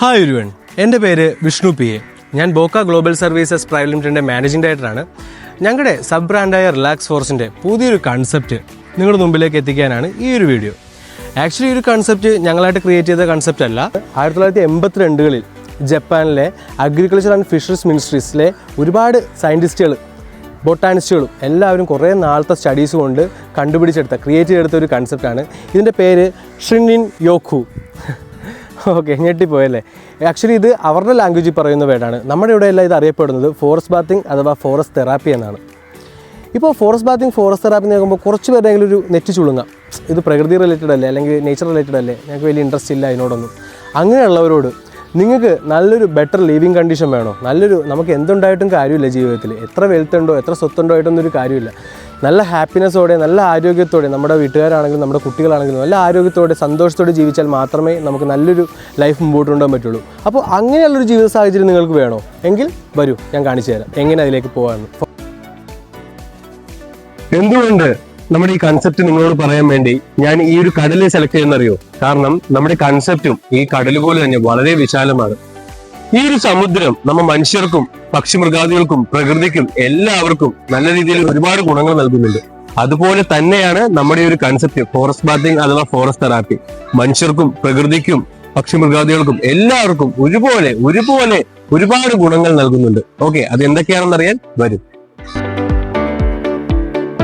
Hi ഒരുവൻ. എന്റെ പേര് വിഷ്ണു പി എ. ഞാൻ ബോക്ക ഗ്ലോബൽ സർവീസസ് പ്രൈവറ്റ് ലിമിറ്റഡിന്റെ മാനേജിംഗ് ഡയറക്ടറാണ്. ഞങ്ങളുടെ സബ് ബ്രാൻഡായ റിലാക്സ് ഫോർസിന്റെ പുതിയൊരു കൺസെപ്റ്റ് നിങ്ങളുടെ മുമ്പിലേക്ക് എത്തിക്കാനാണ് ഈ ഒരു വീഡിയോ. ആക്ച്വലി ഒരു കൺസെപ്റ്റ് ഞങ്ങളായിട്ട് ക്രിയേറ്റ് ചെയ്ത കൺസെപ്റ്റ് അല്ല. ആയിരത്തി തൊള്ളായിരത്തി എൺപത്തിരണ്ടുകളിൽ ജപ്പാനിലെ അഗ്രികൾച്ചർ ആൻഡ് ഫിഷറീസ് മിനിസ്ട്രീസിലെ ഒരുപാട് സയന്റിസ്റ്റുകൾ ബൊട്ടാനിസ്റ്റുകളും എല്ലാവരും കുറേ നാളത്തെ സ്റ്റഡീസ് കൊണ്ട് കണ്ടുപിടിച്ചെടുത്ത ക്രിയേറ്റ് ചെയ്തെടുത്ത ഒരു കൺസെപ്റ്റാണ് ഇതിന്റെ പേര് ഷ്രിനിൻ യോഖു ഓക്കെ ഞെട്ടിപ്പോയല്ലേ? ആക്ച്വലി ഇത് അവരുടെ ലാംഗ്വേജിൽ പറയുന്ന വേടാണ് നമ്മുടെ ഇവിടെയെല്ലാം ഇത് അറിയപ്പെടുന്നത് ഫോറസ്റ്റ് ബാത്തിങ് അഥവാ ഫോറസ്റ്റ് തെറാപ്പി എന്നാണ്. ഇപ്പോൾ ഫോറസ്റ്റ് ബാത്തിങ് ഫോറസ്റ്റ് തെറാപ്പി നോക്കുമ്പോൾ കുറച്ച് പേരെങ്കിലും ഒരു നെറ്റ് ചുളുങ്ങാം. ഇത് പ്രകൃതി റിലേറ്റഡ് അല്ലേ അല്ലെങ്കിൽ നേച്ചർ റിലേറ്റഡ് അല്ലേ ഞങ്ങൾക്ക് വലിയ ഇൻട്രസ്റ്റ് ഇല്ല അതിനോടൊന്നും. അങ്ങനെയുള്ളവരോട് നിങ്ങൾക്ക് നല്ലൊരു ബെറ്റർ ലിവിങ് കണ്ടീഷൻ വേണോ? നല്ലൊരു നമുക്ക് എന്തുണ്ടായിട്ടും കാര്യമില്ല ജീവിതത്തിൽ. എത്ര വെൽത്ത് ഉണ്ടോ എത്ര സ്വത്തുണ്ടോ ആയിട്ടൊന്നും ഒരു കാര്യമില്ല. നല്ല ഹാപ്പിനെസ്സോടെ നല്ല ആരോഗ്യത്തോടെ നമ്മുടെ വീട്ടുകാരാണെങ്കിലും നമ്മുടെ കുട്ടികളാണെങ്കിലും നല്ല ആരോഗ്യത്തോടെ സന്തോഷത്തോടെ ജീവിച്ചാൽ മാത്രമേ നമുക്ക് നല്ലൊരു ലൈഫ് മുമ്പോട്ട് കൊണ്ടുപോകാൻ പറ്റുള്ളൂ. അപ്പോൾ അങ്ങനെയുള്ളൊരു ജീവിത സാഹചര്യം നിങ്ങൾക്ക് വേണോ? എങ്കിൽ വരൂ ഞാൻ കാണിച്ചു തരാം. എങ്ങനെ അതിലേക്ക് പോകാമെന്ന്. എന്തുകൊണ്ട് നമ്മുടെ ഈ കൺസെപ്റ്റ് നിങ്ങളോട് പറയാൻ വേണ്ടി ഞാൻ ഈ ഒരു കടൽ സെലക്ട് ചെയ്യുന്നറിയോ കാരണം നമ്മുടെ കൺസെപ്റ്റും ഈ കടൽ പോലെ തന്നെ വളരെ വിശാലമാണ്. ഈ ഒരു സമുദ്രം നമ്മ മനുഷ്യർക്കും പക്ഷിമൃഗാദികൾക്കും പ്രകൃതിക്കും എല്ലാവർക്കും നല്ല രീതിയിൽ ഒരുപാട് ഗുണങ്ങൾ നൽകുന്നുണ്ട്. അതുപോലെ തന്നെയാണ് നമ്മുടെ ഒരു കൺസെപ്റ്റ് ഫോറസ്റ്റ് ബാത്തിങ് അഥവാ ഫോറസ്റ്റ് തെറാപ്പി മനുഷ്യർക്കും പ്രകൃതിക്കും പക്ഷിമൃഗാദികൾക്കും എല്ലാവർക്കും ഒരുപോലെ ഒരുപോലെ ഒരുപാട് ഗുണങ്ങൾ നൽകുന്നുണ്ട്. ഓക്കെ അത് എന്തൊക്കെയാണെന്നറിയാൻ വരും.